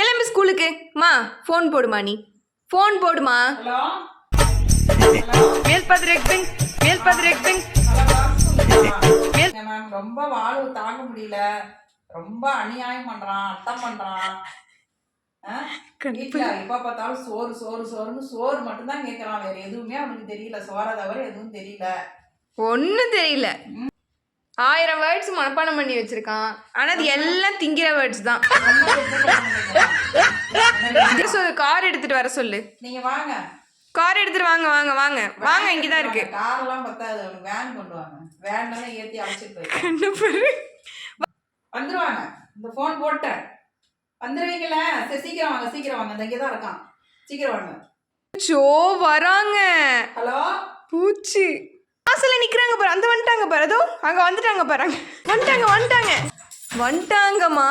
கிளம்பு ஸ்கூலுக்கு. மா ஃபோன் போடுமா நீ? ஃபோன் போடுமா? மேம் ரொம்ப வாழ்வு தாங்க முடியல. ரொம்ப அநியாயம் பண்றான் அட்டம் பண்றான். ஆ? வீட்ல எப்ப பார்த்தாலும் சோறு சோறு சோறுன்னு சோறு மட்டும்தான் கேக்குறான். வேற எதுவுமே அவனுக்கு தெரியல. சோறை தவிர எதுவும் தெரியல. ஒன்றும் தெரியல. ஆயிரம் வேர்ட்ஸ் மனப்பாடம் பண்ணி வச்சிருக்கான். ஆனால் அது எல்லாம் திங்கிற வேர்ட்ஸ் தான் ரொம்ப pressure பண்ண மாட்டேங்கிறான். இது சொல்லு கார் எடுத்துட்டு வர சொல்லு. நீங்க வாங்க. கார் எடுத்துட்டு வாங்க வாங்க வாங்க. வாங்க இங்கே தான் இருக்கு. கார் எல்லாம் பத்தாது. வேன் கொண்டு வாங்க. வேன் எல்லாம் ஏத்தி அழைச்சிட்டு போயிரு வந்துருவாங்க. இந்த போன் போட்டேன். வந்துருவீங்களே சரி சீக்கிரம் வாங்க சீக்கிரம் வாங்க. இந்த இங்கே தான் இருக்கான். சீக்கிரம் வாங்க. ஷோ வராங்க. ஹலோ? பூச்சி. வாசல்ல நிக்கிறாங்க பாரு. அந்த வந்துட்டாங்க பாரு. அதோ அங்க வந்துட்டாங்க பாரு. அங்க வந்துட்டாங்க வந்துட்டாங்க. வந்துட்டாங்கம்மா.